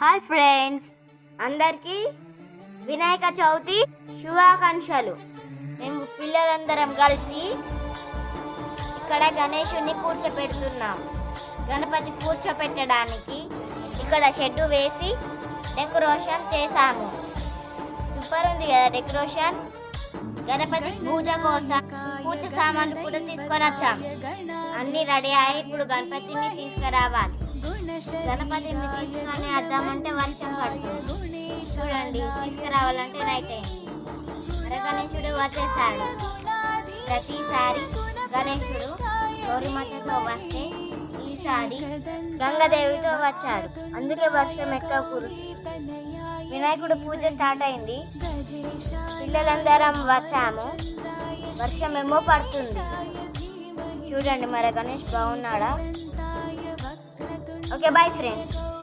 Hi friends. అందరికీ వినాయక చవితి శుభాకాంక్షలు. మేము పిల్లలందరం కలిసి ఇక్కడ గణేషుని కూర్చోపెడుతున్నాం. గణపతి కూర్చోపెట్టడానికి ఇక్కడ షెడ్డు వేసి డెకరేషన్ చేశాము. సూపర్ ఉంది కదా డెకరేషన్. గణపతి పూజ కోసం పూజ సామాన్లు కూడా తీసుకొని వచ్చాం. అన్ని రెడీ అయ్యి ఇప్పుడు గణపతిని తీసుకురావాలి. గణపతిని తీసుకొని వద్దామంటే వర్షం పడుతుంది. చూడండి తీసుకురావాలంటే నైట్ అయింది మరి గణేశుడు వచ్చేసాడు. ప్రతిసారి గణేశుడు గౌరిమతతో వస్తే ఈసారి గంగాదేవితో వచ్చాడు. అందుకే వర్షం ఎక్కువ కురుస్తుంది. వినాయకుడు పూజ స్టార్ట్ అయింది. పిల్లలందరం వచ్చాము. వర్షం ఏమో పడుతుంది. చూడండి మరి గణేష్ బాగున్నాడా? Okay, bye friends.